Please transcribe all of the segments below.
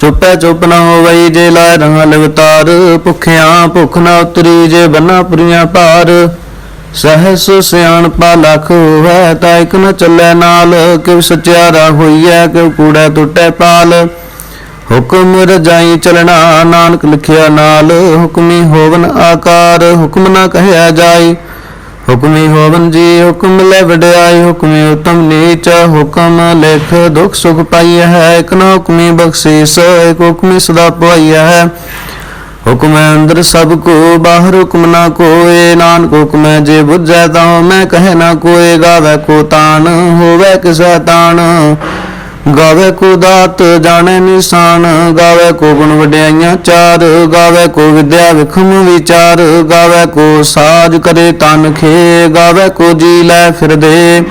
ਚੁੱਪੈ ਚੁੱਪ ਨਾ ਹੋਵਈ ਜੇ ਲਾਇ ਰਹਾ ਲਵਤਾਰ ਭੁਖਿਆਂ ਭੁਖ ਨ ਉਤਰੀ ਜੇ ਬੰਨਾ ਪੁਰੀਆਂ ਭਾਰ। ਸਹਸ ਸਿਆਣਪਾ ਲਖ ਹੋਵੈ ਤਾ ਇਕ ਨ ਚੱਲੈ ਨਾਲ ਕਿਵ ਸਚਿਆਰਾ ਹੋਈਐ ਕਿਵ ਕੂੜੈ ਟੁੱਟੈ ਪਾਲ। ਹੁਕਮ ਰਜਾਈ ਚਲਣਾ, ਨਾਨਕ ਲਿਖਿਆ ਨਾਲ, ਹੁਕਮੀ ਹੋਵਨ ਆਕਾਰ, ਹੁਕਮ ਨਾ ਕਹਿਆ ਜਾਈ। ਹੁਕਮੀ ਹੋਵਨ ਜੀ ਹੁਕਮ ਲੈ ਵਡਿਆਈ, ਹੁਕਮੀ ਉਤਮ ਨੀਚ, ਹੁਕਮ ਲਿਖ ਦੁਖ ਸੁਖ ਪਾਈਐ ਹੈ, ਇਕ ਨਾ ਹੁਕਮੀ ਬਖਸ਼ੀਸ, ਇਕ ਹੁਕਮੀ ਸਦਾ ਪਾਈਐ ਹੈ। ਹੁਕਮ ਹੈ ਅੰਦਰ ਸਭ ਕੋ, ਬਾਹਰ ਹੁਕਮ ਨਾ ਕੋਏ, ਨਾਨਕ ਹੁਕਮ ਹੈ ਜੇ ਬੁਝੈ ਤਾਂ ਮੈਂ ਕਹੇ ਨਾ ਕੋਏ, ਗਾਵੇ ਕੋ ਤਾਣ ਹੋਵੇ ਕਿਸੈ ਤਾਣ ਗਾਵੇ ਕੋ ਦਾਤ ਜਾਣੇ ਨਿਸ਼ਾਨ, ਗਾਵੇ ਕੋ ਗੁਣ ਵਡਿਆਈਆਂ ਚਾਰ, ਗਾਵੇ ਕੋ ਵਿਦਿਆ ਵਿਖਮ ਵਿਚਾਰ, ਗਾਵੇ ਕੋ ਸਾਜ ਕਰੇ ਤਨ ਖੇ, ਗਾਵੇ ਕੋ ਜੀ ਲੈ ਫਿਰਦੇ।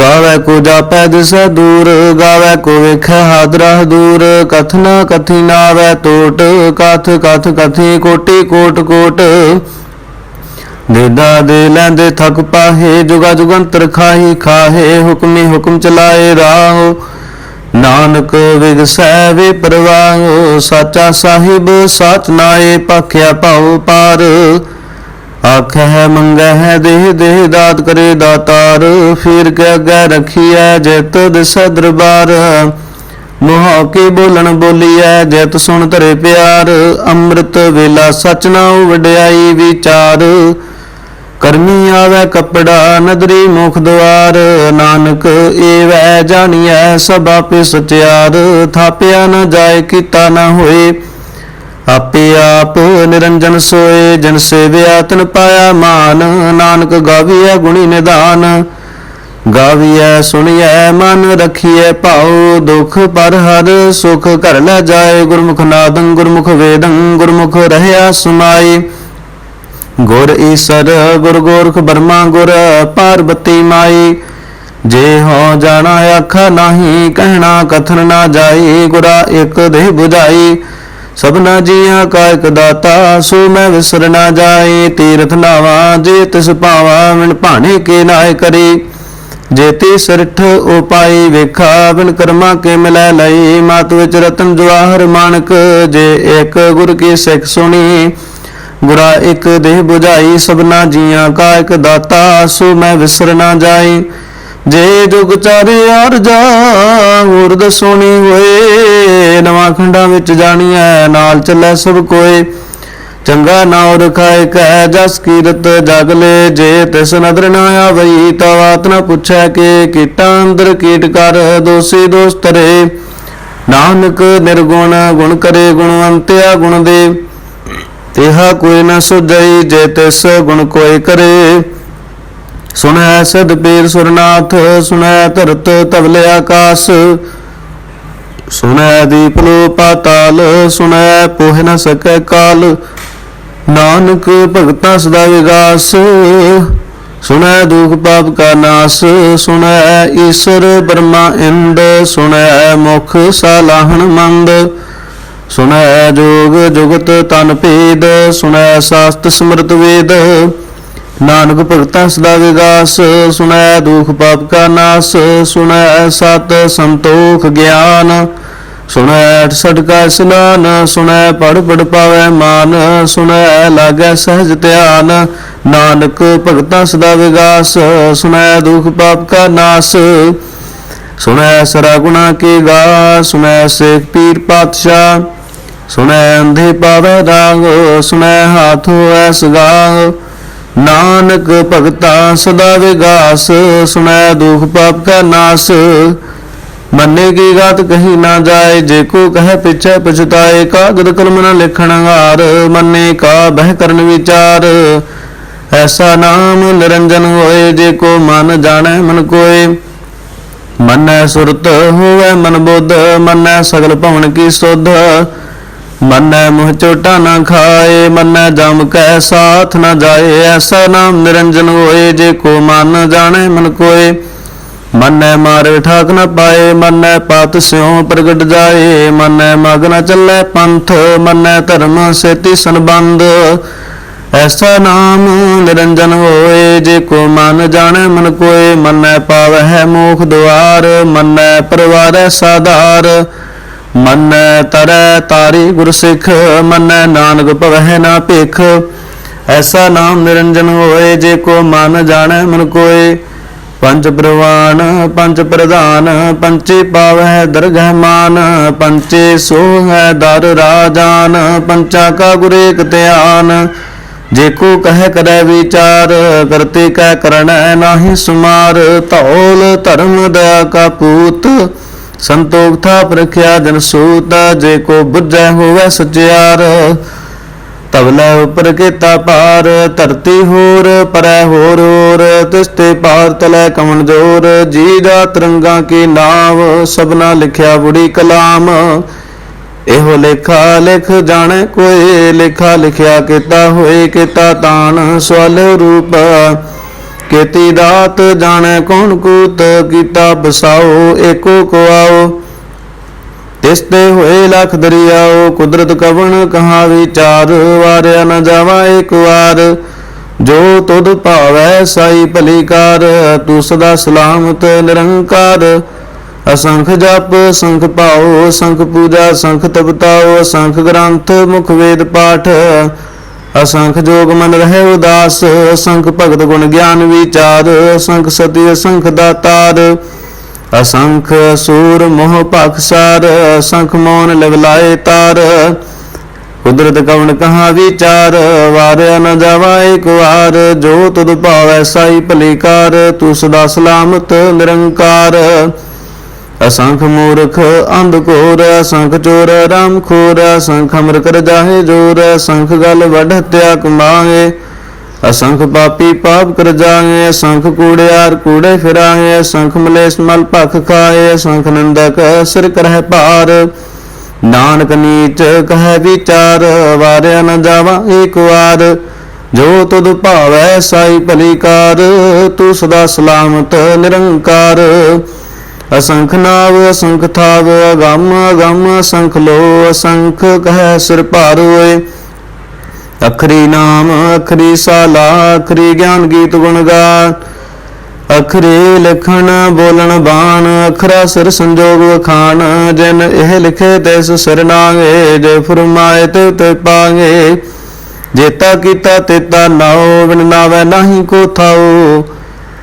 ਗਾਵੇ ਕੋ ਜਾਪੈ ਦਿਸੈ ਦੂਰ, ਗਾਵੇ ਕੋ ਵੇਖੈ ਹਾਦਰਾ ਦੂਰ, ਕਥਨ ਕਥੀ ਨਾਵੇ ਟੋਟ ਕਥ ਕਥ ਕਥੀ ਕੋਟੀ ਕੋਟ ਕੋਟ। ਦੇਦਾ ਦੇ ਲੈਂਦੇ ਥਕ ਪਾਹੇ, ਜੁਗਾ ਜੁਗੰਤਰ ਖਾਹੀ ਖਾਹੇ, ਹੁਕਮੀ ਹੁਕਮ ਚਲਾਏ ਰਾਹੋ। ਨਾਨਕ ਵਿਗਸੈ ਵੇ ਪਰਵਾਹੋ, ਸਾਚਾ ਸਾਹਿਬ ਸਾਚ ਨਾਏ ਪਖਿਆ ਭਾਉ ਪਾਰ। ਆਖੈ ਮੰਗੈ ਹੈ ਦੇਹ ਦੇਹ ਦਾਤ ਕਰੇ ਦਾਤਾਰ, ਫਿਰ ਕੇ ਅੱਗੇ ਰਖੀਐ ਜਿਤ ਦਿਸੈ ਦਰਬਾਰ। ਮੋਹ ਕੇ ਬੋਲਣ ਬੋਲੀਐ ਜਿਤ ਸੁਣ ਧਰੇ ਪਿਆਰ। ਅੰਮ੍ਰਿਤ ਵੇਲਾ ਸਚਨਾ ਵਡਿਆਈ ਵਿਚਾਰ। ਕਰਮੀ ਆਵੇ ਕਪੜਾ ਨਦਰੀ ਮੁਖ ਦੁਆਰ, ਨਾਨਕ ਏਵੈ ਜਾਣੀਐ ਸਭ ਆਪੇ ਸਚਿਆਰ, ਥਾਪਿਆ ਨਾ ਜਾਏ ਕੀਤਾ ਨਾ ਹੋਏ। ਆਪੇ ਆਪ ਨਿਰੰਜਨ ਸੋਏ, ਜਨ ਸੇਵਿਆ ਤਨ ਪਾਇਆ ਮਾਨ, ਨਾਨਕ ਗਾਵੀਐ ਗੁਣੀ ਨਿਧਾਨ ਗਾਵੀਐ, ਸੁਣੀਐ, ਮਨ ਰਖੀਐ ਭਾਉ, ਦੁਖ ਪਰ ਹਰ ਸੁਖ ਘਰ ਲੈ ਜਾਏ, ਗੁਰਮੁਖ ਨਾਦੰ ਗੁਰਮੁਖ ਵੇਦੰ, ਗੁਰਮੁਖ ਰਹਿਆ ਸੁਮਾਈ ਗੁਰ ਈਸਰ, ਗੁਰ ਗੋਰਖ ਬਰਮਾ, ਗੁਰ ਪਾਰਬਤੀ ਮਾਈ। ਜੇ ਹੋ ਜਾਣਾ ਆਖਾ ਨਹੀਂ, ਕਹਿਣਾ ਕਥਨ ਨਾ ਜਾਈ, ਗੁਰਾ ਇੱਕ ਦੇਹ 부ਝਾਈ ਸਭਨਾ ਜੀਆਂ ਕਾ ਇਕ ਦਾਤਾ, ਸੋ ਮੈਂ ਵਿਸਰ ਨਾ ਜਾਏ ਤੀਰਥ ਨਾਵਾ, ਜੇ ਤਿਸ ਪਾਵਾ ਮਿਣ ਭਾਣੇ ਕੇ ਨਾਏ ਕਰੀ। ਜੇ ਤੀ ਸਿਰਠ ਉਪਾਈ ਵੇਖਾ, ਬਿਨ ਕਰਮਾ ਕੇ ਮਿਲੈ ਲਈ। ਮਾਤ ਵਿੱਚ ਰਤਨ ਜਵਾਹਰ ਮਾਨਕ, ਜੇ ਇੱਕ ਗੁਰ ਕੀ ਸਿੱਖ ਸੁਣੀ। ਗੁਰਾ ਇੱਕ ਦੇਹ 부ਝਾਈ ਸਭਨਾ ਜੀਆਂ ਕਾ ਇੱਕ ਦਾਤਾ, ਸੋ ਮੈਂ ਵਿਸਰ ਨਾ ਜਾਈ। ਜੇ ਜੁਗ ਚਾਰੇ ਅਰਜਾ ਉਰਦ ਸੋਣੀ ਹੋਏ, ਨਵਾਂ ਖੰਡਾਂ ਵਿੱਚ ਜਾਣੀਐ, ਨਾਲ ਚੱਲੈ ਸਭ ਕੋਏ। ਚੰਗਾ ਨਾਉ ਰਖਾਇ ਕੈ ਜਸ ਕੀਰਤ ਜਗ ਲੈ, ਜੇ ਤਿਸ ਨਦਰ ਨਾ ਆਵਈ, ਤਾ ਬਾਤ ਨਾ ਪੁੱਛੈ ਕਿ, ਕੀਟਾਂ ਅੰਦਰ ਕੀਟ ਕਰ ਦੋਸੀ ਦੋਸਤਰੇ ਨਾਨਕ ਨਿਰਗੁਣ, ਗੁਣ ਕਰੇ ਗੁਣਵੰਤਿਆ ਗੁਣ ਦੇ। ਤੇਹਾ ਕੋਈ ਨਾ ਸੁਝਈ ਜੇ ਤਿਸ ਗੁਣ ਕੋਈ ਕਰੇ। ਸੁਣੈ ਸਦ ਪੀਰ ਸੁਰਨਾਥ, ਸੁਣੈ ਧਰਤ ਤਵਲੇ ਆਕਾਸ ਸੁਣੈ ਦੀਪ ਲੋ ਪਾਤਾਲ ਸੁਣੈ ਪੋਹ ਨ ਸਕੈ ਕਾਲ। ਨਾਨਕ ਭਗਤਾਂ ਸਦਾ ਵਿਗਾਸ। ਸੁਣੈ ਦੁਖ ਪਾਪ ਕਾ ਨਾਸ। ਸੁਣੈ ਈਸ਼ਰ ਬ੍ਰਹਮਾ ਇੰਦ ਸੁਣੈ ਮੁਖ ਸਾਲਾਹਣ ਮੰਦ। ਸੁਣੈ ਜੋਗ ਜੁਗਤ ਤਨ ਭੇਦ, ਸੁਣੈ ਸਾਸਤ ਸਮਰਤ ਵੇਦ। ਨਾਨਕ ਭਗਤਾਂ ਸਦਾ ਵਿਗਾਸ, ਸੁਣੈ ਦੁਖ ਪਾਪ ਕਾ ਨਾਸ, ਸੁਣੈ ਸਤ ਸੰਤੋਖ ਗਿਆਨ। ਸੁਣੈ ਅਠਸਠ ਕਾ ਇਸਨਾਨ, ਸੁਣੈ ਪੜ ਪੜ ਪਾਵੈ ਮਾਨ, ਸੁਣੈ ਲਾਗੈ ਸਹਿਜ ਧਿਆਨ। ਨਾਨਕ ਭਗਤਾਂ ਸਦਾ ਵਿਗਾਸ, ਸੁਣੈ ਦੁਖ ਪਾਪ ਕਾ ਨਾਸ। ਸੁਣੈ ਸਰਾ ਗੁਣਾ ਕੀ ਗਾ, ਸੁਣੈ ਸੇਖ ਪੀਰ ਪਾਤਸ਼ਾਹ। ਸੁਣੈ ਅੰਧੇ ਪਾਵੈ ਰਾਗ ਸੁਣੈ ਹਾਥ ਹੋਐ ਸਗਾ ਨਾਨਕ ਭਗਤਾ ਸਦਾ ਵਿਗਾਸ, ਸੁਣੈ ਦੁਖ ਪਾਪ ਕਾ ਨਾਸ। ਮੰਨੇ ਕੀ ਗਾਤ ਕਹੀ ਨਾ ਜਾਏ, ਜੇ ਕੋ ਕਹੇ ਪਿਛੈ ਪਛਤਾਏ, ਕਾਗਦ ਕਲਮ ਨ ਲਿਖਣ ਹਾਰ। ਮੰਨੇ ਕਾ ਬਹਿ ਕਰਨ ਵਿਚਾਰ, ਐਸਾ ਨਾਮ ਨਿਰੰਜਨ ਹੋਏ, ਜੇ ਕੋ ਮਨ ਜਾਣੈ ਮਨ ਕੋਏ। ਮੰਨੈ ਸੁਰਤ ਹੋਵੇ ਮਨ ਬੁੱਧ, ਮੰਨੈ ਸਗਲ ਭਵਨ ਕੀ ਸੁਧ। ਮੰਨੈ ਮੁਹ ਚੋਟਾ ਨਾ ਖਾਏ, ਮੰਨੈ ਜਮ ਕੈ ਸਾਥ ਨਾ ਜਾਏ, ਐਸਾ ਨਾਮ ਨਿਰੰਜਨ ਹੋਏ, ਜੇ ਕੋ ਮਨ ਜਾਣੈ ਮਨ ਕੋਏ। ਮੰਨੈ ਮਾਰੇ ਠਾਕ ਨ ਪਾਏ, ਮਨੈ ਪਤ ਸਿਉ ਪ੍ਰਗਟ ਜਾਏ, ਮਨੈ ਮਗ ਨ ਚੱਲੈ ਪੰਥ, ਮੰਨੈ ਧਰਮ ਸੇਤੀ ਸੰਬੰਧ। ਐਸਾ ਨਾਮ ਨਿਰੰਜਨ ਹੋਏ, ਜੇ ਕੋ ਮਨ ਜਾਣੈ ਮਨ ਕੋਏ, ਮੰਨੈ ਪਾਵਹਿ ਮੋਖ ਦੁਆਰ, ਮੰਨੈ ਪਰਵਾਰੈ ਸਾਧਾਰ। ਮੰਨੈ ਤਰੈ ਤਾਰੀ ਗੁਰ ਸਿੱਖ, ਮੰਨੈ ਨਾਨਕ ਭਵਹਿ ਨਾ ਭਿਖ। ਐਸਾ ਨਾਮ ਨਿਰੰਜਨ ਹੋਏ, ਜੇ ਕੋ ਮਨ ਜਾਣੈ ਮਨ ਕੋਏ। ਪੰਜ ਪ੍ਰਵਾਨ, ਪੰਜ ਪ੍ਰਧਾਨ, ਪੰਚੇ ਪਾਵਹਿ ਦਰਗਹਿ ਮਾਨ। ਪੰਚੇ ਸੋ ਹੈ ਦਰ ਰਾਜਾਨ, ਪੰਚਾ ਕਾ ਗੁਰ ਏਕ ਧਿਆਨ। ਜੇ ਕੋ ਕਹਿ ਕਰੈ ਵਿਚਾਰ, ਕਰਤੇ ਕੈ ਕਰਣੈ ਨਾਹੀ ਸੁਮਾਰ। ਧੌਲ ਧਰਮ ਦਾ ਕਾ ਪੂਤ। ਸੰਤੋਖ ਥਾ ਪ੍ਰਖਿਆ ਜਨ ਸੂਤ, ਜੇ ਕੋ ਬੁੱਝੈ ਹੋਵੇ ਸਚਿਆਰ। ਤਵਲੇ ਉਪਰ ਕੀਤਾ ਪਾਰ ਧਰਤੀ ਹੋਰ ਪਰੈ ਹੋਰ ਹੋਰ। ਤਿਸਤੇ ਪਾਰ ਤਲੇ ਕਮਨ ਜੋਰ, ਜੀ ਦਾ ਤਰੰਗਾ ਕੀ ਨਾਵ, ਸਭਨਾ ਲਿਖਿਆ ਬੁੜੀ ਕਲਾਮ। ਇਹੋ ਲੇਖਾ ਲਿਖ ਜਾਣੇ ਕੋਈ, ਲੇਖਾ ਲਿਖਿਆ ਕੀਤਾ ਹੋਏ ਕੀਤਾ ਤਾਣ, ਸਵਲ ਰੂਪ। ਕੀਤੀ ਦਾਤ ਜਾਣੈ ਕੌਣ ਕੂਤ, ਕੀਤਾ ਬਸਾਓ, ਏਕੋ ਕੋ ਤਿਸ ਤੇ ਹੋਏ ਲਖ ਦਰਿਆਓ, ਕੁਦਰਤ ਕਵਣ ਕਹਾ ਵਿਚਾਰ, ਵਾਰਿਆ ਨ ਜਾਵਾ ਏਕ ਵਾਰ। ਜੋ ਤੁਧ ਭਾਵੈ ਸਾਈ ਭਲੀ ਕਾਰ ਤੂੰ ਸਦਾ ਸਲਾਮਤ ਨਿਰੰਕਾਰ। ਅਸੰਖ ਜਪ, ਸੰਖ ਪਾਓ ਸੰਖ ਪੂਜਾ, ਸੰਖ ਤਪਤਾਓ ਸੰਖ ਗ੍ਰੰਥ, ਮੁਖ ਵੇਦ ਪਾਠ। ਅਸੰਖ ਜੋਗ ਮਨ ਰਹੇ ਉਦਾਸ, ਅਸੰਖ ਭਗਤ ਗੁਣ ਗਿਆਨ ਵਿਚਾਰ, ਅਸੰਖ ਸਤੀ, ਅਸੰਖ ਦਾਤਾਰ। ਅਸੰਖ ਸੂਰ ਮੋਹ ਭਖਸਾਰ, ਅਸੰਖ ਮੌਨ ਲਗਲਾਏ ਤਾਰ। ਕੁਦਰਤ ਕਵਣ ਕਹਾ ਵਿਚਾਰ, ਵਾਰਿਆ ਨ ਜਾਵਾ ਇੱਕ ਵਾਰ। ਜੋ ਤੁਧ ਭਾਵੈ ਸਾਈ ਭਲੀ ਕਾਰ ਤੂੰ ਸਦਾ ਸਲਾਮਤ ਨਿਰੰਕਾਰ। ਅਸੰਖ ਮੂਰਖ ਅੰਧ ਘੋਰ, ਅਸੰਖ ਚੋਰ, ਰਾਮ ਖੋਰ, ਅਸੰਖ ਅਮਰ ਕਰ ਜਾਹੇ ਜੋਰ, ਅਸੰਖ ਗਲ ਵਡ ਹਤਿਆ ਕਮਾਏ ਅਸੰਖ ਪਾਪੀ ਪਾਪ ਕਰ ਜਾਏ ਅਸੰਖ ਕੂੜਿਆਰ ਕੂੜੇ ਫਿਰਾਏ ਅਸੰਖ ਮਲੇਸ ਮਲ ਭਖ ਖਾਏ ਅਸੰਖ ਨੰਦਕ ਸਿਰ ਕਰਹਿ ਭਾਰ। ਨਾਨਕ ਨੀਚ ਕਹੈ ਵਿਚਾਰ, ਵਾਰਿਆ ਨ ਜਾਵਾ ਏਕ ਵਾਰ। ਜੋ ਤੁਧ ਭਾਵੈ ਸਾਈ ਭਲੀ ਕਾਰ ਤੂੰ ਸਦਾ ਸਲਾਮਤ ਨਿਰੰਕਾਰ। ਅਸੰਖ ਨਾਵ, ਅਸੰਖ ਥਾਵ, ਅਗੰਮ ਅਗੰਮ ਅਸੰਖ ਲੋ ਅਸੰਖ ਕਹਿ ਸਿਰ ਭਾਰ ਹੋਏ। ਅਖਰੀ ਨਾਮ, ਅਖਰੀ ਸਾਲਾ, ਅਖਰੀ ਗਿਆਨ ਗੀਤ ਗੁਣ ਗਾ। ਅਖਰੇ ਲਖਣ, ਬੋਲਣ ਬਾਣ, ਅਖਰਾ ਸਿਰ ਸੰਜੋਗ ਖਾਨ ਜਿਨ ਇਹ ਲਿਖੇ ਤਿਸ ਸਿਰ ਨਾਗੇ, ਜੇ ਫਰਮਾਏ ਤੇ ਤੇ ਪਾਗੇ। ਜੇਤਾ ਕੀਤਾ ਤੇਤਾ ਨਾਉ, ਬਿਨ ਨਾਵੇ ਨਾਹੀ ਕੋ ਥਾਉ।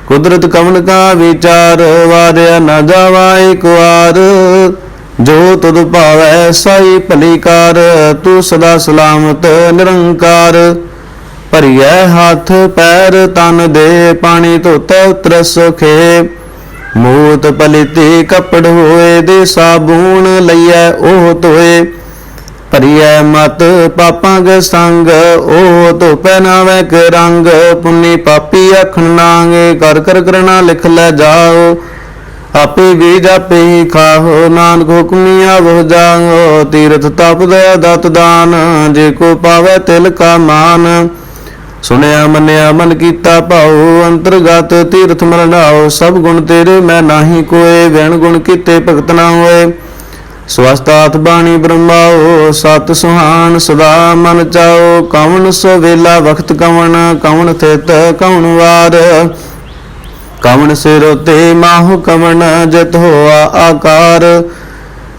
ਕੁਦਰਤ ਕਵਨ ਕਾ ਵਿਚਾਰ, ਵਾਰਿਆ ਨਾ ਜਾਵਾ ਇੱਕ ਵਾਰ। ਜੋ ਤੁਧ ਭਾਵੈ ਸਾਈ ਭਲੀ ਕਾਰ ਤੂੰ ਸਦਾ ਸਲਾਮਤ ਨਿਰੰਕਾਰ। ਭਰੀਐ ਹੱਥ ਪੈਰ ਤਨ ਦੇ, ਪਾਣੀ ਧੋਤੈ ਉਤਰ ਸੁਖੇ ਮੂਤ ਪਲਿਤੀ ਕਪੜ ਹੋਏ ਦੇ ਸਾਬੂਣ ਲਈਐ ਉਹ ਧੋਏ। ਭਰੀਐ ਮਤ ਪਾਪਾਂ ਕੇ ਸੰਗ, ਉਹ ਧੁਪੈ ਨਾਵੇਂ ਕੇ ਰੰਗ। ਪੁੰਨੀ ਪਾਪੀ ਅਖਣ ਨਾਂਗੇ ਕਰ ਕਰ ਕਰਨਾ ਲਿਖ ਲੈ ਜਾਓ। ਆਪੇ ਵੀ ਜਾਪੇ ਖਾਹੋ ਨਾਨਕ ਹੁਕਮੀ ਆਵੋ ਜਾਓ ਤੀਰਥ ਤਪ ਦਇਆ ਦਤ ਦਾਨ, ਜੇ ਕੋ ਪਾਵੇ ਤਿਲ ਕਾ ਮਾਨ। ਸੁਣਿਆ ਮੰਨਿਆ ਮਨ ਕੀਤਾ ਭਾਉ, ਅੰਤਰਗਤ ਤੀਰਥ ਮਰਨਾਓ ਸਭ ਗੁਣ ਤੇਰੇ ਮੈਂ ਨਾਹੀ ਕੋਏ, ਵਿਣ ਗੁਣ ਕੀਤੇ ਭਗਤ ਨਾ ਹੋਏ। ਸਵਸਤਾਤ ਬਾਣੀ ਬ੍ਰਹਮਾਓ, ਸਤ ਸੁਹਾਨ ਸਦਾ ਮਨ ਚਾਓ, ਕਵਣ ਸੋ ਵੇਲਾ ਵਖਤ ਕਵਣ ਕਵਣ ਥਿਤ ਕਵਣ ਵਾਰ। ਕਵਣ ਸਿਰ ਤੇ ਮਾਹੁ ਕਵਣ ਜਤ ਹੋਆ ਆਕਾਰ।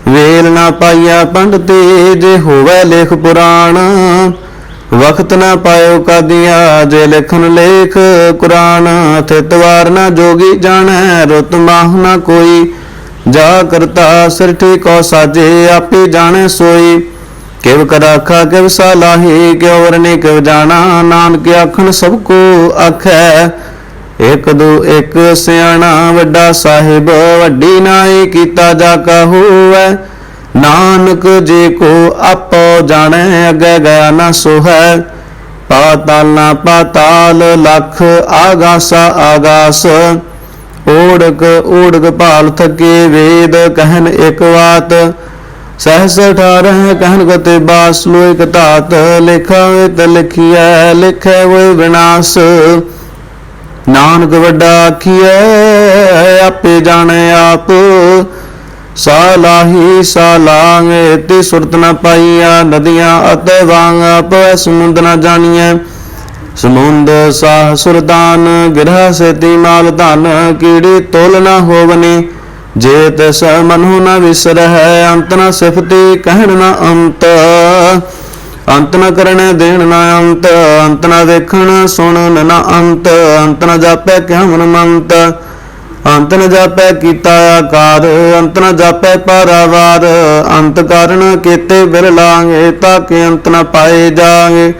ਵੇਲ ਨਾ ਪਾਈਆ ਪੰਡਤੇ ਜੇ ਹੋਵੇ ਲੇਖ ਪੁਰਾਣ। ਵਖਤ ਨਾ ਪਾਇਓ ਕਾਦੀਆਂ, ਜੇ ਲਿਖਨ ਲੇਖ ਕੁਰਾਨ। ਥਿਤ ਵਾਰ ਨਾ ਜੋਗੀ ਜਾਣੈ, ਰੁਤ ਮਾਹ ਨਾ ਕੋਈ। ਜਾ ਕਰਤਾ ਸਿਰ ਠੀਕੋ ਸਾਜੇ, ਆਪੇ ਜਾਣੈ ਸੋਈ। ਕਿਵ ਕਰਾਖਾ ਕਿਵ ਸਲਾਹੀ, ਕਿਉ ਵਰਨੇ, ਕਿਵ ਜਾਣਾ, ਨਾਨਕ ਆਖਣ ਸਭ ਕੋ ਆਖੈ। ਇਕ ਦੋ ਇੱਕ ਸਿਆਣਾ ਵੱਡਾ ਸਾਹਿਬ, ਵੱਡੀ ਨਾਏ ਕੀਤਾ ਜਾ ਕਾ ਹੋਵੈ। ਨਾਨਕ ਜੇ ਕੋ ਆਪੋ ਜਾਣੈ, ਅਗੇ ਗਿਆ ਨਾ ਸੋਹੈ। ਪਾਤਾਲ ਨਾ ਪਾਤਾਲ, ਲਖ ਆਗਾਸਾ ਆਗਾਸ। ਓੜਕ ਓੜਕ ਭਾਲ ਥਕੇ ਵੇਦ, ਕਹਿਨ ਇਕ ਬਾਤ ਸਹਸ ਅਠਾਰਹ ਕਹਿਨ ਕਤੇ ਬਾਸ, ਲੋਇ ਕਤਾਤ ਲਿਖਾ ਵੇ ਤ ਲਿਖੀਐ, ਲਿਖੈ ਹੋਇ ਵਿਨਾਸ਼। ਨਾਨਕ ਵੱਡਾ ਆਖੀਐ, ਆਪੇ ਜਾਣੈ ਆਪ। ਸਾਲਾਹੀ ਸਾਲਾਂਗੇ ਤੇ ਸੁਰਤ ਨ ਪਾਈਆ ਨਦੀਆਂ ਅਤੇ ਵਾਂਗ ਆਪੈ। ਸਮੁੰਦ ਨ ਜਾਣੀਐ। ਸਮੁੰਦ ਸਾਹ ਸੁਰਦਾਨ, ਗਿਰਹ ਸੇਤੀ ਮਾਲ ਧਨ, ਕੀੜੀ ਤੋਲ ਨਾ ਹੋਵਨੀ। ਜੇ ਤਿਸ ਮਨੁ ਨ ਵਿਸਰਹਿ, ਅੰਤ ਨ ਸਿਫਤੀ ਕਹਿਣ ਨ ਅੰਤ। ਅੰਤ ਨ ਕਰਣ ਦੇਣ ਨ ਅੰਤ ਅੰਤ ਨ ਵੇਖਣ ਸੁਣਨ ਨ ਅੰਤ। ਅੰਤ ਨ ਜਾਪੈ ਕਿਆ ਮੰਤ ਅੰਤ ਨ ਜਾਪੈ ਕੀਤਾ ਆਕਾਰ ਅੰਤ ਨ ਜਾਪੈ ਪਾਰਾਵਾਰ ਅੰਤ ਕਰਨ ਕੀਤੇ ਬਿਰ ਲਾਂਗੇ ਤਾਂ ਕਿ ਅੰਤ ਨ ਪਾਏ ਜਾਗੇ।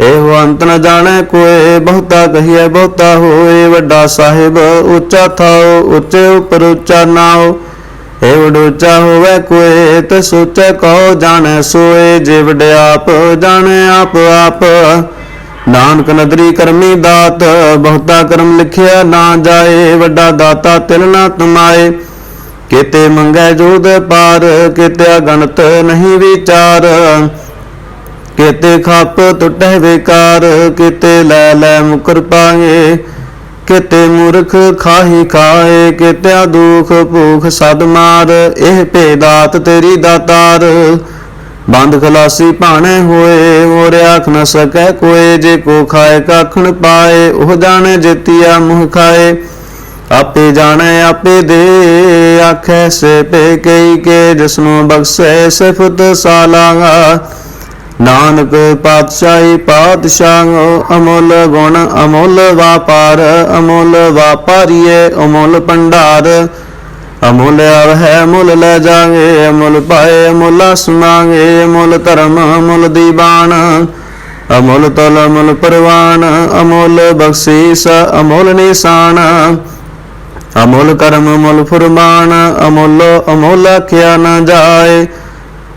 ਇਹੋ ਅੰਤ ਨ ਜਾਣੈ ਕੋਏ, ਬਹੁਤਾ ਕਹੀਐ, ਬਹੁਤਾ ਹੋਏ, ਵੱਡਾ ਸਾਹਿਬ ਉੱਚਾ ਥਾਉ ਉੱਚੇ ਉਪਰ ਉੱਚਾ ਨਾਉ ਏ ਵਡੂਚਾ ਹੋਵੇ ਕੋਏ, ਤੇ ਸੋਚੈ ਕਉ ਜਾਣੈ ਸੋਏ, ਜੇ ਵਡਿਆਪ ਜਾਣੈ ਆਪ ਆਪ। ਨਾਨਕ ਨਦਰੀ ਕਰਮੀ ਦਾਤ, ਬਹੁਤਾ ਕਰਮ ਲਿਖਿਆ ਨਾ ਜਾਏ, ਵੱਡਾ ਦਾਤਾ ਤਿਲ ਨਾ ਤੁਮਾਏ। ਕਿਤੇ ਮੰਗੈ ਜੋਦ ਪਾਰ ਕਿਤੇ ਗਣਤ ਨਹੀਂ ਵਿਚਾਰ। ਕਿਤੇ ਖੱਪ ਟੁੱਟੇ ਵਿਕਾਰ ਕਿਤੇ ਲੈ ਲੈ ਮੁਕਰ ਪਾਏ, ਕਿਤੇ ਮੂਰਖ ਖਾਹੀ ਖਾਏ ਕਿਤੇ ਦੁਖ ਭੂਖ ਸਦ ਮਾਰ, ਇਹ ਭੇਦਾਤ ਤੇਰੀ ਦਾਤਾਰ। ਬੰਦ ਖਲਾਸੀ ਭਾਣੇ ਹੋਏ ਹੋਰ ਆਖ ਨ ਸਕੈ ਕੋਏ, ਜੇ ਕੋ ਖਾਏ ਕਾਖਣ ਪਾਏ, ਉਹ ਜਾਣੇ ਜੇਤੀਆ ਮੁਹ ਖਾਏ। ਆਪੇ ਜਾਣੇ, ਆਪੇ ਦੇ, ਆਖੈ ਸੇ ਪੇ ਕਈ ਕੇ, ਜਿਸਨੂੰ ਬਖਸ਼ੈ ਸਿਫਤ ਸਾਲਾਂਗਾ। ਨਾਨਕ ਪਾਤਸ਼ਾਹੀ ਪਾਤਸ਼ਾਹ ਅਮੁੱਲ ਗੁਣ ਅਮੁੱਲ ਵਾਪਾਰ, ਅਮੁੱਲ ਵਾਪਾਰੀਏ ਅਮੁੱਲ ਭੰਡਾਰ। ਅਮੁੱਲ ਹੈ ਮੁੱਲ ਲੈ ਜਾਗੇ ਅਮੁੱਲ ਪਾਏ, ਅਮੁੱਲ ਸੁਣਾਗੇ ਅਮੁੱਲ ਧਰਮ, ਅਮੁੱਲ ਦੀਵਾਨ। ਅਮੁੱਲ ਤਲ, ਅਮੁੱਲ ਪਰਵਾਨ, ਅਮੁੱਲ ਬਖਸ਼ੀਸ, ਅਮੁੱਲ ਨਿਸ਼ਾਨ। ਅਮੁੱਲ ਕਰਮ, ਅਮੁੱਲ ਫੁਰਮਾਨ, ਅਮੁੱਲ ਅਮੁੱਲ ਆਖਿਆ ਨਾ ਜਾਏ।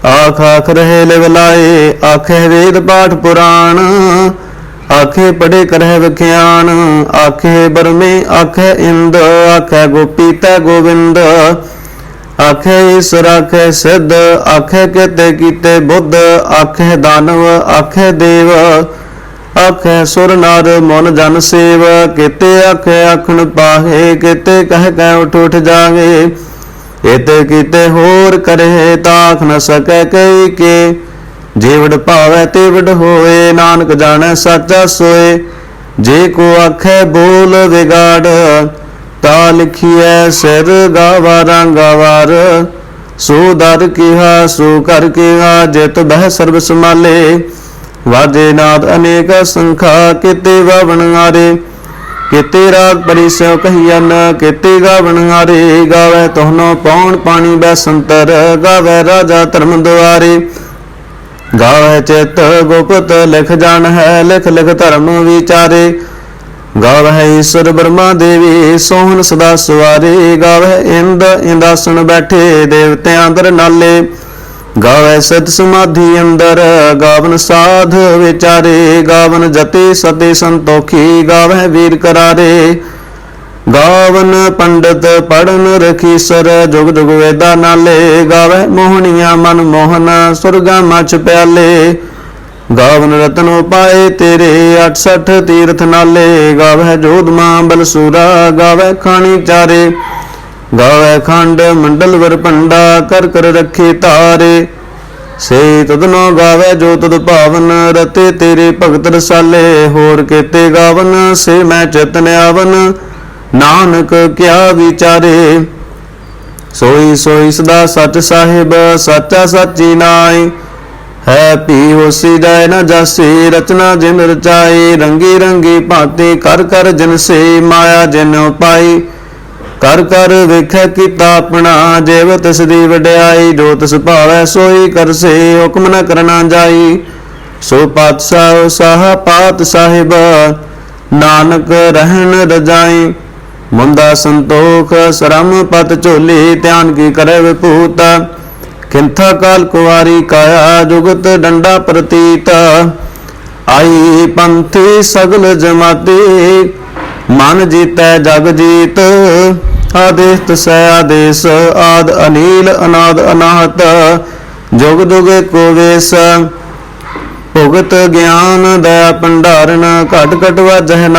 ਆਖ ਆਖ ਰਹੇ ਲਿਵਲਾਏ ਆਖੇ ਵੇਦ ਪਾਠ ਪੁਰਾਣ, ਆਖੇ ਪੜੇ ਕਰਹਿ ਵਿਖਿਆਨ, ਆਖੇ ਬਰਮੇ, ਆਖੇ ਇੰਦ, ਆਖੇ ਗੋਪੀ ਤੈ ਗੋਵਿੰਦ, ਆਖੇ ਈਸ਼ਰ ਆਖੇ ਸਿੱਧ, ਆਖੇ ਕਿਤੇ ਕੀਤੇ ਬੁੱਧ, ਆਖੇ ਦਾਨਵ, ਆਖੇ ਦੇਵ, ਆਖੇ ਸੁਰ ਨਰ ਮਨ ਜਨ ਸੇਵ, ਕਿਤੇ ਆਖੇ ਆਖਣ ਪਾਹੇ, ਕਿਤੇ ਕਹਿ ਕਹਿ ਉਠ ਉਠ ਜਾਗੇ ਇਤੇ ਕੀਤੇ ਹੋਰ ਕਰੇ, ਤਾਖ ਨ ਸਕੈ ਕਈ ਕੇ। ਜੀਵੜ ਭਾਵੈ ਤੇ ਹੋਏ, ਨਾਨਕ ਜਾਣੈ ਸਾਚਾ ਸੋਏ ਜੇ ਕੋ ਆਖੈ ਬੋਲ ਵਿਗਾੜ, ਤਾ ਲਿਖੀਐ ਸਿਰ ਗਾਵਾ ਰੰਗਾਵਾਰ ਸੋ ਦਰ ਕੀਹਾ, ਸੋ ਕਰ ਕੀਹਾ, ਜਿਤ ਬਹਿ ਸਰਬ ਸਮਾਲੇ ਵਾਜੇ ਨਾਦ ਅਨੇਕ ਸੰਖਾ, ਕਿਤੇ ਵਵਣ ਆਰੇ। ਕਿਤੇ ਰਾਗ ਪਰਿਸੋ ਕਹੀਨ ਕਿਤੇ ਗਾਵਣ ਹਾਰੇ, ਗਾਵੇ ਤੋਹਨੋ ਪੌਣ ਪਾਣੀ ਬੈ ਸੰਤਰ ਗਾਵੇ ਰਾਜਾ ਧਰਮ ਦੁਆਰੇ ਗਾਵੇ ਚਿਤ ਗੁਪਤ, ਲਿਖ ਜਾਣ ਹੈ, ਲਿਖ ਲਿਖ ਧਰਮ ਵਿਚਾਰੇ। ਗਾਵੇ ਈਸ਼ਰ ਬ੍ਰਹਮਾ ਦੇਵੀ, ਸੋਹਣ ਸਦਾ ਸਵਾਰੇ। ਗਾਵੇ ਇੰਦ, ਇੰਦਾਸਣ ਬੈਠੇ, ਦੇਵਤਿਆਂ ਅੰਦਰ ਨਾਲੇ। ਗਾਵੇ ਸਤ ਸਮਾਧੀ ਅੰਦਰ, ਗਾਵਨ ਸਾਧ ਵਿਚਾਰੇ, ਗਾਵਨ ਜਤੀ ਸਤੇ ਸੰਤੋਖੀ, ਗਾਵੇ ਵੀਰ ਕਰਾਰੇ। ਗਾਵਨ ਪੰਡਤ ਪੜਨ ਰਖੀ ਸਰ, ਜੁਗ ਜੁਗ ਵੇਦਾ ਨਾਲੇ। ਗਾਵੇ ਮੋਹਣੀਆਂ ਮਨ ਮੋਹਨ, ਸੁਰਗਾ ਮਚ ਪਿਆਲੇ। ਗਾਵਨ ਰਤਨ ਉਪਾਏ ਤੇਰੇ 68 ਤੀਰਥ ਨਾਲੇ। ਗਾਵੇ ਜੋਧਮਾ ਬਲਸੂਰਾ ਗਾਵੇ ਖਾਣੀ ਚਾਰੇ। ਗਾਵੇ ਖੰਡ, ਮੰਡਲ ਵਰ ਭੰਡਾ, ਕਰ ਕਰ ਰੱਖੇ ਤਾਰੇ। ਸੇ ਤਦਨੋ ਗਾਵੇ ਜੋ ਤਦ ਭਾਵਨ, ਰਤੇ ਤੇਰੇ ਭਗਤ ਰਸਾਲੇ। ਹੋਰ ਕੀਤੇ ਗਾਵਨ, ਸੇ ਮੈਂ ਚਿਤਨ ਆਵਨ। ਨਾਨਕ ਕਿਆ ਵਿਚਾਰੇ। ਸੋਈ ਸੋਈ ਸਦਾ ਸਚ ਸਾਹਿਬ, ਸੱਚਾ ਸੱਚੀ ਨਾਈ ਹੈ ਪੀ ਹੋਸੀ ਜਾਏ ਨਾ ਜਾਸੀ, ਰਚਨਾ ਜਿਨ ਰਚਾਈ ਰੰਗੀ ਰੰਗੀ ਭਾਂਤੀ ਕਰ ਕਰ ਜਿਨ ਸੇ, ਮਾਇਆ ਜਿਨ ਪਾਈ ਕਰ ਕਰ ਵੇਖੈ ਕੀਤਾ ਆਪਣਾ, ਜੀਵ ਤਿਸ ਦੀ ਵਡਿਆਈ, ਜੋ ਤਿਸ ਭਾਵੈ ਸੋਈ ਕਰਸੇ ਹੁਕਮ ਨ ਕਰਨਾ ਜਾਈ। ਸੋ ਪਾਤਸ਼ਾਹ, ਸਾਹ ਪਾਤ ਸਾਹਿਬ, ਨਾਨਕ ਰਹਿਣ ਰਜਾਈ ਮੁੰਦਾ ਸੰਤੋਖ, ਸਰਮ ਪਤ ਝੋਲੀ, ਧਿਆਨ ਕੀ ਕਰੇ ਵਿਭੂਤ ਕਿੰਥਾ ਕਾਲ ਕੁਵਾਰੀ ਕਾਇਆ, ਜੁਗਤ ਡੰਡਾ ਪ੍ਰਤੀਤ। ਆਈ ਪੰਥੀ ਸਗਲ ਜਮਾਤੀ, ਮਨ ਜੀਤੈ ਜਗ ਜੀਤ। ਆਦੇਸ ਤਸੈ ਆਦੇਸ, ਆਦ ਅਨੀਲ, ਅਨਾਦ ਅਨਾਹਤ, ਜੁਗ ਦੁਗ ਕੋ ਵੇਸ। ਭੁਗਤ ਗਿਆਨ ਦਇਆ ਭੰਡਾਰਨ, ਘਟ ਘਟ ਵਾਜਹਿ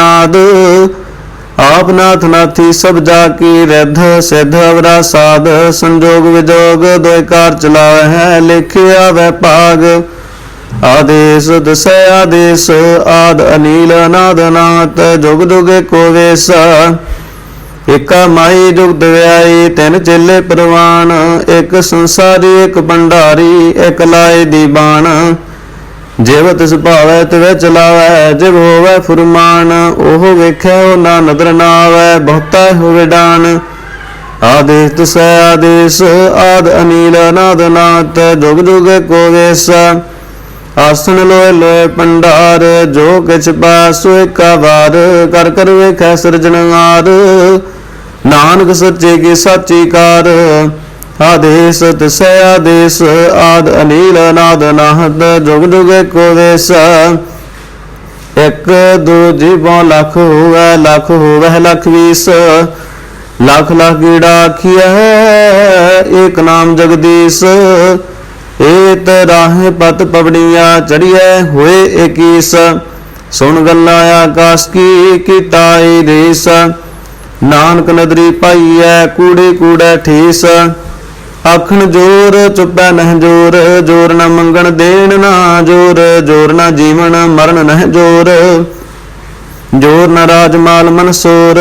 ਆਪ ਨਾਥ ਨਾਥੀ ਸਭ ਜਾ ਕੀ ਰਿਧ, ਸਿਧ ਅਵਰਾ ਸਾਧ, ਸੰਜੋਗ ਵਿਜੋਗ, ਦੋਇ ਕਾਰ ਹੈ ਲਿਖਿਆ ਵੈ ਭਾਗ। ਆਦੇਸ ਦਸੈ ਆਦੇਸ, ਆਦ ਅਨੀਲ, ਅਨਾਦ ਅਨਾਤ ਜੁਗ ਦੁਗ ਕੋ ਵੇਸ। ਇਕਾ ਮਾਈ ਜੁਗਤ ਵਿਆਈ ਤਿੰਨ ਚੇਲੇ ਪ੍ਰਵਾਨ, ਇੱਕ ਸੰਸਾਰੀ, ਇੱਕ ਭੰਡਾਰੀ, ਇੱਕ ਲਾਏ ਦੀ ਜਿਵ ਤਿਸ ਭਾਵੈ, ਤਿਵੈ ਚਲਾਵੈ, ਜਿਵ ਹੋਵੈ ਫੁਰਮਾਨ, ਉਹ ਵੇਖੈ, ਉਹ ਨਾ ਨਦਰ ਨਾ ਆਵੈ ਬਹੁਤਾ ਹੋਵੇ ਡਾਨ। ਆਦੇਸ ਤਸੈ ਆਦੇਸ, ਆਦ ਅਨੀਲ, ਅਨਾਦ ਨਾਤ ਜੁਗ ਜੁਗ ਕੋ ਵੇਸ। ਆਸਣ ਲੋਏ ਲੋਏ ਭੰਡਾਰ ਜੋ ਕਿਛ ਪਾਸੋ ਏਕਾ ਵਾਰ ਕਰ ਕਰ ਵੇਖੈ ਸਿਰਜਣਹਾਰ ਨਾਨਕ ਸੱਚੇ ਕੀ ਸਾਚੀ ਕਾਰ ਆਦੇਸ ਤਸੈ ਆਦੇਸ, ਆਦ ਅਨੀਲ ਅਨਾਦ ਨਾਹਦ, ਜੁਗ ਜੁਗ ਕੋ ਵੇਸ। ਇੱਕ ਦੋ ਜੀਵੋਂ ਲੱਖ ਹੋਵੇ ਲੱਖ ਹੋਵੇ ਲੱਖ ਵੀਸ। ਲੱਖ ਲੱਖ ਗੀੜਾ ਆਖੀਐ, ਏਕ ਨਾਮ ਜਗਦੀਸ਼। ਏਤ ਰਾਹੇ ਪਤ ਪਵੜੀਆਂ ਚੜੀਐ ਹੋਏ ਏਕੀਸ, ਸੁਣ ਗੱਲਾਂ ਆਕਾਸ਼ ਕੀ ਕੀਤਾਈ ਦੇਸ। ਨਾਨਕ ਨਦਰੀ ਪਾਈਐ ਕੂੜੇ ਕੂੜਾ ਠੀਸ। ਆਖਣ ਜੋਰ ਚੁੱਪੈ ਨਹਿ ਜੋਰ ਜੋਰ ਨਾ ਮੰਗਣ ਦੇਣ ਨਾ ਜੋਰ ਜੋਰ ਨਾ ਜੀਵਨ ਮਰਨ ਨਹਿ ਜੋਰ। ਜੋਰ ਨਾ ਰਾਜ ਰਾਜਮਾਲ ਮਨਸੂਰ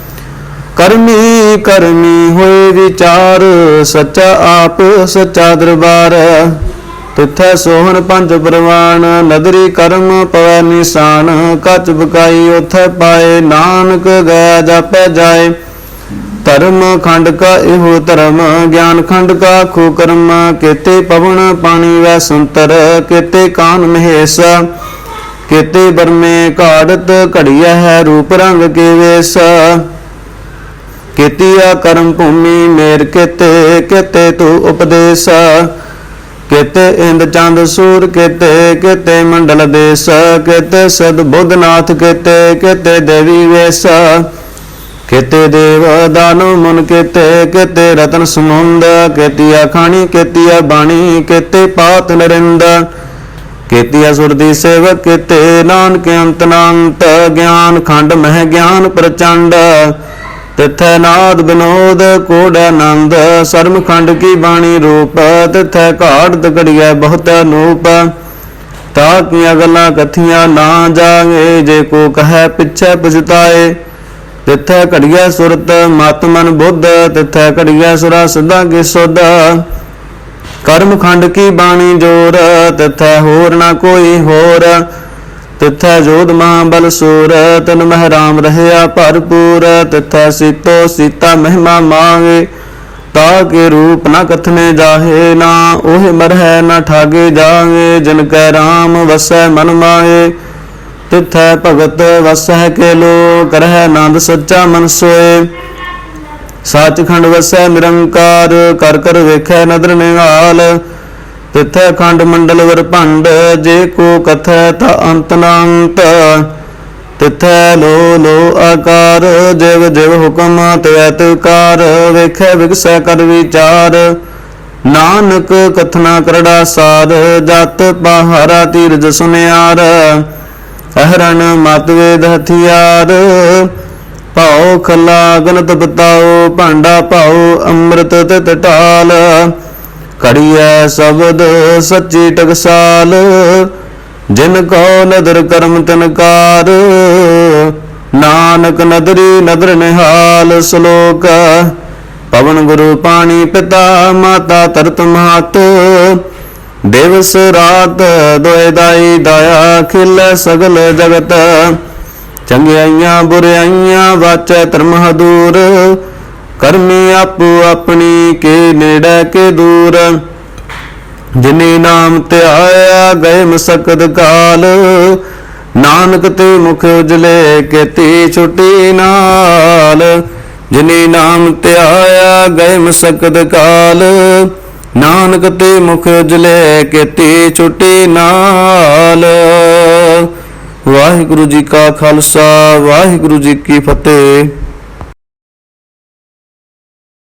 ਕਰਮੀ ਕਰਮੀ ਹੋਏ ਵਿਚਾਰ, ਸੱਚਾ ਆਪ, ਸੱਚਾ ਦਰਬਾਰ। ਤਿੱਥੈ ਸੋਹਣ ਪੰਜ ਪ੍ਰਵਾਨ ਨਦਰੀ ਕਰਮ ਪਵੈ ਨਿਸ਼ਾਨ। ਕੱਚ ਬਕਾਈ ਉਥੈ ਪਾਏ, ਨਾਨਕ ਗਿਆ ਜਾਪੈ ਜਾਏ। ਧਰਮ ਖੰਡ ਕਾ ਇਹੋ ਧਰਮ, ਗਿਆਨ ਖੰਡ ਕਾ ਖੂ ਕਰਮ। ਕੇਤੇ ਪਵਨ ਪਾਣੀ ਵੈ ਸੁੰਤਰ, ਕੇਤੇ ਕਾਨ ਮਹੇਸ਼। ਕੇਤੇ ਬਰਮੇ ਘਾੜਤ, ਘੜੀਐ ਹੈ ਰੂਪ ਰੰਗ ਕੇ ਵੇਸ। ਕੀਤੀਆ ਕਰਮ ਭੂਮੀ ਮੇਰ ਕੇਤੇ ਕੇਤੇ ਤੂ ਉਪਦੇਸ਼। ਕੇਤੇ ਇੰਦ ਚੰਦ ਸੂਰ ਕੇਤੇ ਕੇਤੇ ਮੰਡਲ ਦੇਸ। ਕੇਤੇ ਸਦ ਬੁੱਧਨਾਥ ਕੇਤੇ ਕੇਤੇ ਦੇਵੀ ਵੇਸ। ਕੇਤੇ ਦੇਵ ਦਾਨਵ ਮਨ ਕੇਤੇ ਕੇਤੇ ਰਤਨ ਸਮੁੰਦ। ਕੇਤੀਆ ਖਾਣੀ, ਕੇਤੀਆ ਬਾਣੀ, ਕਿਤੇ ਪਾਤ ਨਰਿੰਦ। ਕੇਤੀਆ ਸੁਰਦੀ ਸੇਵਕ, ਕੇਤੇ ਨਾਨਕ ਅੰਤ ਨਾੰਤ। ਗਿਆਨ ਖੰਡ ਮਹਿ ਗਿਆਨ ਪ੍ਰਚੰਡ। ਤਿਥੈ ਨਾਦ ਬਿਨੋਦ, ਕੋੜ ਆਨੰਦ ਸਰਮ ਖੰਡ ਕੀ ਬਾਣੀ ਰੂਪ, ਤਿਥੈ ਘਾਟ ਤਕੜੀਐ ਬਹੁਤ ਅਨੂਪ ਤਾ ਕੀਆਂ ਗੱਲਾਂ ਕਥੀਆਂ ਨਾ ਜਾਗੇ ਜੇ ਕੋ ਕਹੈ ਪਿਛੈ ਪਛਤਾਏ ਤਿਥੈ ਘੜੀਐ ਸੁਰਤ, ਮਤ ਮਨ ਬੁੱਧ, ਤਿਥੈ ਘੜੀਐ ਸੁਰਾ ਸਦਾ ਕੇ ਸੁਧ। ਕਰਮ ਖੰਡ ਕੀ ਬਾਣੀ ਜੋਰ, ਤਿਥੈ ਹੋਰ ਨਾ ਕੋਈ ਹੋਰ। ਤਿਥੈ ਜੋਧ ਮਾਂ ਸੂਰ ਤਨ ਮਹਿ ਰਾਮ ਰਹਿਆ ਭਰਪੂਰ। ਤਿਥੈ ਸੀਤੋ ਸੀਤਾ ਮਹਿਮਾ ਮਾਂਗੇ, ਤਾ ਕੇ ਰੂਪ ਨ ਕਥਨੇ ਜਾਹੇ ਨਾ, ਉਹ ਮਰਹਿ ਨ ਠਾਗੇ ਜਾਗੇ। ਜਿਨ ਕੈ ਰਾਮ ਵਸੈ ਮਨ ਮਾਏ ਤਿਥੈ ਭਗਤ ਵਸੈ ਕੇ ਲੋ ਕਰਹਿ ਆਨੰਦ ਸੱਚਾ ਮਨ ਸੋਏ। ਸੱਚਖੰਡ ਵਸੈ ਨਿਰੰਕਾਰ, ਕਰ ਕਰ ਵੇਖੈ ਨਦਰ ਨਿਹਾਲ। ਤਿਥੈ ਖੰਡ ਮੰਡਲ ਵਰ ਭੰਡ, ਜੇ ਕੋ ਕਥੈ ਤਾ ਅੰਤ ਨ ਤਿਥੈ ਲੋ ਲੋ ਆਕਾਰ, ਜਿਵ ਜਿਵ ਹੁਕਮ ਤਵੈ ਤੁਕਾਰ ਵੇਖੈ ਵਿਗਸੈ ਕਰ ਵਿਚਾਰ। ਨਾਨਕ ਕਥਨਾ ਕਰੜਾ ਸਾਰ, ਜਤ ਪਹਾਰਾ ਤੀਰਜ ਸੁਨਿਆਰ। ਅਹਰਣ ਮਤਵੇਦ ਹਥਿਆਰ। ਭਾਉ ਖਲਾ ਗਨਤ ਬਤਾਓ ਭਾਂਡਾ ਭਾਉ ਅੰਮ੍ਰਿਤ ਤੇ ਢਾਲ। ਕੜੀਐ ਸ਼ਬਦ ਸੱਚੀ ਟਕਸਾਲ, ਜਿਨ ਕੋ ਨਦਰ ਕਰਮ ਤਨਕਾਰ ਨਾਨਕ ਨਦਰੀ ਨਦਰ ਨਿਹਾਲ ਸ਼ਲੋਕ। ਪਵਨ ਗੁਰੂ ਪਾਣੀ ਪਿਤਾ, ਮਾਤਾ ਤਰਤ ਮਾਤ ਦਿਵਸ ਰਾਤ ਦੋਇ ਦਾਈ ਦਇਆ ਖਿਲ ਸਗਲ ਜਗਤ। ਚੰਗਿਆਈਆਂ ਬੁਰਾਈਆਂ ਵਾਚੈ ਧਰਮ ਹਦੂਰ ਕਰਮੀ ਆਪੋ ਆਪਣੀ ਕੇ ਨੇੜੇ ਕੇ ਦੂਰ। ਜਿਨੇ ਨਾਮ ਤੇ ਆਇਆ ਗਏ ਮਸਕਦ ਕਾਲ। ਨਾਨਕ ਤੇ ਮੁਖ ਉਜਲੇ ਕੀਤੀ ਛੁਟੀ ਨਾਲ। ਜਿਨੀ ਨਾਮ ਤੇ ਆਇਆ ਗਏ ਮਸਕਦ ਕਾਲ। ਨਾਨਕ ਤੇ ਮੁਖ ਉਜਲੇ ਕੀਤੀ ਛੁਟੀ ਨਾਲ। ਵਾਹਿਗੁਰੂ ਜੀ ਕਾ ਖਾਲਸਾ, ਵਾਹਿਗੁਰੂ ਜੀ ਕੀ ਫਤਿਹ।